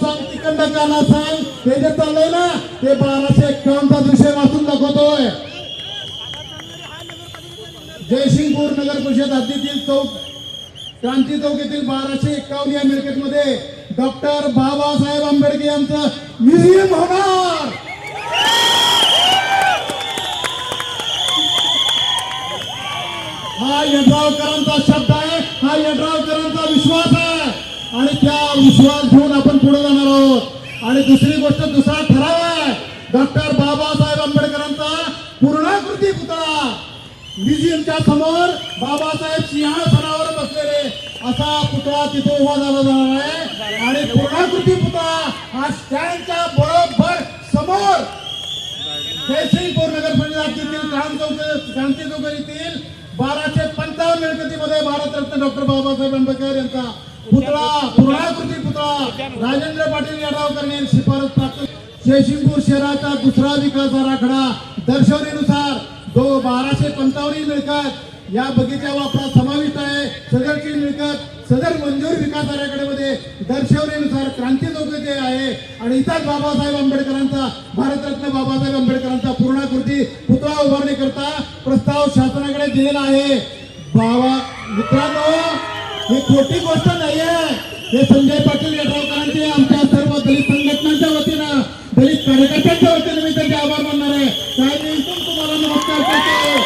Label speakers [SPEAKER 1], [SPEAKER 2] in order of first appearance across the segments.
[SPEAKER 1] ते जे चाललंय ना ते बाराशे एक्कावन्नचा विषय वाचून दाखवतोय. जयसिंगपूर नगर परिषद हद्दीतील चौक क्रांती चौक येथील बाराशे एक्कावन्न या मिळकतीमध्ये डॉक्टर बाबासाहेब आंबेडकर यांचं म्युझियम होणार. हा यड्रावकरांचा शब्द आहे हा यड्रावकरांचा विश्वास आहे. आणि त्या विश्वास घेऊन आपण पुढे जाणार आहोत. आणि दुसरी गोष्ट दुसरा ठराव आहे. डॉक्टर बाबासाहेब आंबेडकरांचा पूर्णाकृती पुतळा म्युझियमच्या समोर बाबासाहेब सिंहासनावर बसलेले असा पुतळा तिथे उभा झाला जाणार आहे. आणि पूर्णाकृती पुतळा हा स्टँडच्या बरोबर समोर जयसिंगपूर नगर परिषदेतील क्रांती चौक क्रांती चौक येथील बाराशे पंचावन्न मिळकतीमध्ये भारतरत्न डॉक्टर बाबासाहेब आंबेडकर यांचा पुतळा पूर्णाकृती पुतळा. राजेंद्र पाटील यड्रावकर यांनी शिफारस प्राप्त. जयसिंगपूर शहराचा दुसरा विकास आराखडा. दर्शवण्यानुसार दो बाराशे पंचावन्न मिळकत या बगीचा वापरात समाविष्ट आहे. सदरची मिळकत सदर मंजूर विकास आराखड्यामध्ये दर्शवण्यानुसार क्रांती चौक आहे. आणि इथंच बाबासाहेब आंबेडकरांचा भारतरत्न बाबासाहेब आंबेडकरांचा पूर्णाकृती पुतळा उभारणी करता प्रस्ताव शासनाकडे दिलेला आहे. बाबा मित्रांनो ही खोटी गोष्ट नाही आहे हे संजय पाटील यड्रावकरांचे आमच्या सर्व दलित संघटनांच्या वतीनं दलित कार्यकर्त्यांच्या वतीनं मी त्यांचे आभार मानणार आहे. काय मी इथून तुम्हाला नमस्कार करतो.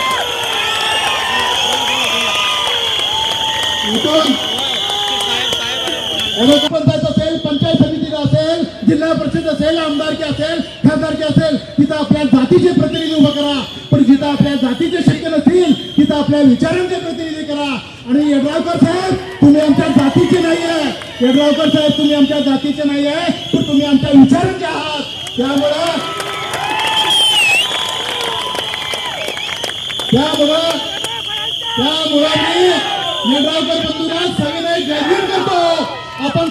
[SPEAKER 1] इथून. पंचायत असेल पंचायत समिती असेल जिल्हा परिषद असेल आमदारकी असेल खासदारकी असेल तिथं आपल्या जातीचे प्रतिनिधी उभं करा. पण जिथं आपल्या जातीचे शक्य नसतील तिथं आपल्या विचारांचे प्रतिनिधी करा. आणि यड्रावकर साहेब तुम्ही आमच्या जातीचे नाही आहे यड्रावकर साहेब तुम्ही आमच्या जातीचे नाही आहे पण तुम्ही आमच्या विचारांचे आहात. त्यामुळं त्यामुळं त्यामुळं मी यड्रावकर बंधूंना सविनय जयभीम करतो. आपण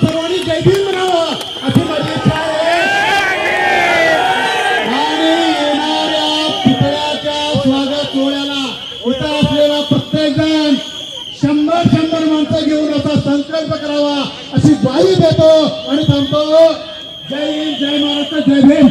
[SPEAKER 1] शंभर घेऊन असा संकल्प करावा अशी ग्वाही देतो आणि थांबतो. जय हिंद जय महाराष्ट्र जय भीम.